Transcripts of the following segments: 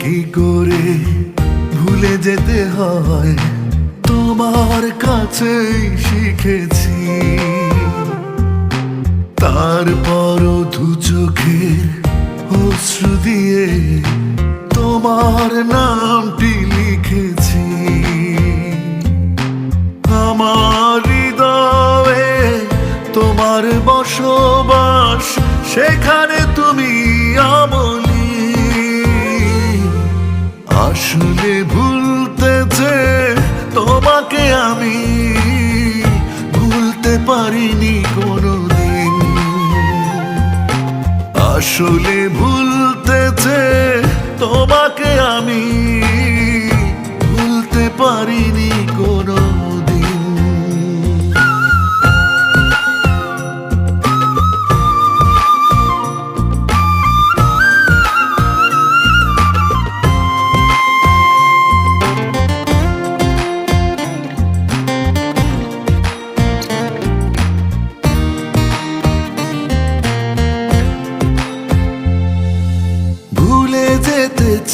কি করে ভুলে যেতে হয়? তোমার কাছেই শিখেছি। তারপরও দু চোখের অশ্রু দিয়ে তোমার নামটি লিখেছি। আমার হৃদয়ে তোমার বসবাস, সেখানে তুমি আমলি আসলে ভুলতেছে তোমাকে আমি ভুলতে পারিনি কোনোদিন। আসলে ভুলতেছে তোমাকে আমি ভুলতে পারিনি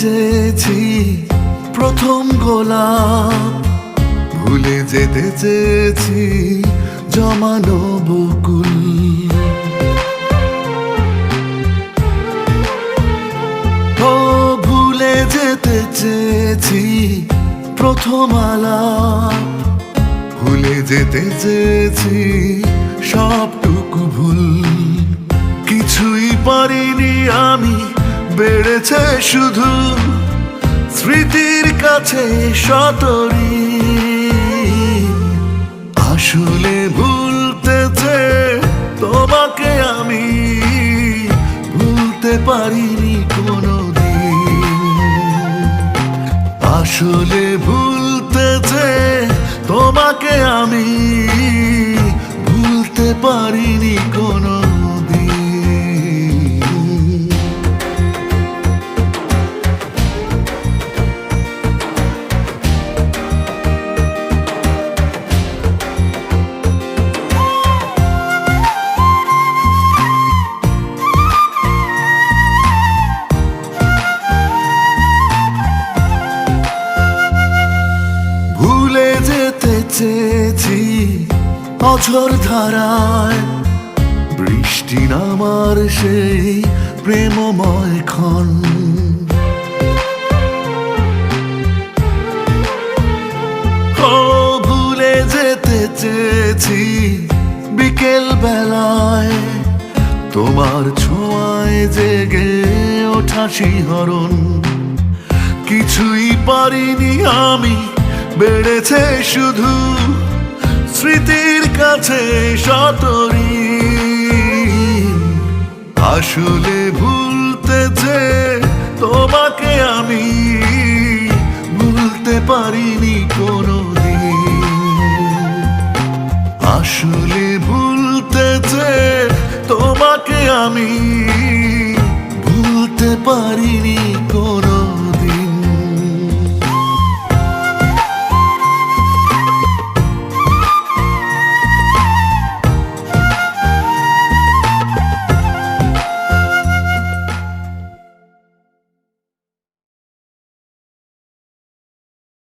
চেয়েছি প্রথম গোলাপ। ভুলে যেতে চেয়েছি জমানো বকুল। ও, ভুলে যেতে চেয়েছি প্রথম আলাপ। ভুলে যেতে চেয়েছি সবটুকু ভুল। কিছুই পারিনি আমি বেড়েছে শুধু স্মৃতির কাছে সতরি। আসলে ভুলতেছে তোমাকে আমি, ভুলতে পারিনি কোনোদিন। আসলে ভুলতেছে তোমাকে আমি অঝর ধারায় বৃষ্টি নামার সেই প্রেমময় ক্ষণ। ভুলে যেতে চেয়েছি বিকেল বেলায় তোমার ছোঁয়ায় জেগে ওঠা শিহরণ। কিছুই পারিনি আমি, বেড়েছে শুধু স্মৃতির কাছে সতরি। আসলে ভুলতেছে তোমাকে আমি, ভুলতে পারিনি কোনোদিন। আসলে ভুলতেছে তোমাকে আমি, ভুলতে পারিনি কোনো